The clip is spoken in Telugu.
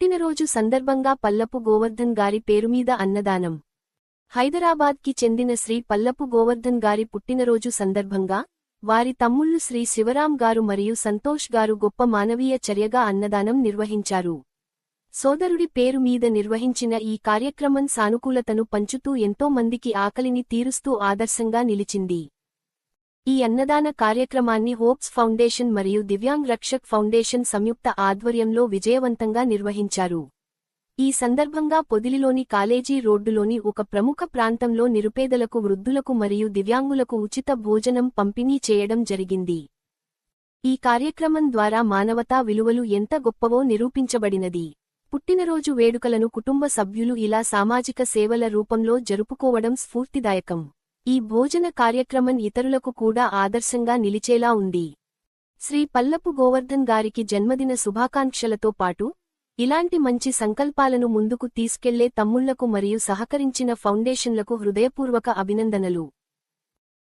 పుట్టినరోజు సందర్భంగా పల్లపు గోవర్ధన్ గారి పేరుమీద అన్నదానం. హైదరాబాద్కి చెందిన శ్రీ పల్లపు గోవర్ధన్ గారి పుట్టినరోజు సందర్భంగా వారి తమ్ముళ్ళు శ్రీ శివరాం గారు మరియు సంతోష్ గారు గొప్ప మానవీయ చర్యగా అన్నదానం నిర్వహించారు. సోదరుడి పేరు మీద నిర్వహించిన ఈ కార్యక్రమం సానుకూలతను పంచుతూ ఎంతో మందికి ఆకలిని తీరుస్తూ ఆదర్శంగా నిలిచింది. ఈ అన్నదాన కార్యక్రమాన్ని హోప్స్ ఫౌండేషన్ మరియు దివ్యాంగ్ రక్షక్ ఫౌండేషన్ సంయుక్త ఆధ్వర్యంలో విజయవంతంగా నిర్వహించారు. ఈ సందర్భంగా పొదిలిలోని కాలేజీ రోడ్డులోని ఒక ప్రముఖ ప్రాంతంలో నిరుపేదలకు వృద్ధులకు మరియు దివ్యాంగులకు ఉచిత భోజనం పంపిణీ చేయడం జరిగింది. ఈ కార్యక్రమం ద్వారా మానవతా విలువలు ఎంత గొప్పవో నిరూపించబడినది. పుట్టినరోజు వేడుకలను కుటుంబ సభ్యులు ఇలా సామాజిక సేవల రూపంలో జరుపుకోవడం స్ఫూర్తిదాయకం. ఈ భోజన కార్యక్రమం ఇతరులకు కూడా ఆదర్శంగా నిలిచేలా ఉంది. శ్రీ పల్లపు గోవర్ధన్ గారికి జన్మదిన శుభాకాంక్షలతో పాటు ఇలాంటి మంచి సంకల్పాలను ముందుకు తీసుకెళ్ళే తమ్ముళ్ళకు మరియు సహకరించిన ఫౌండేషన్లకు హృదయపూర్వక అభినందనలు.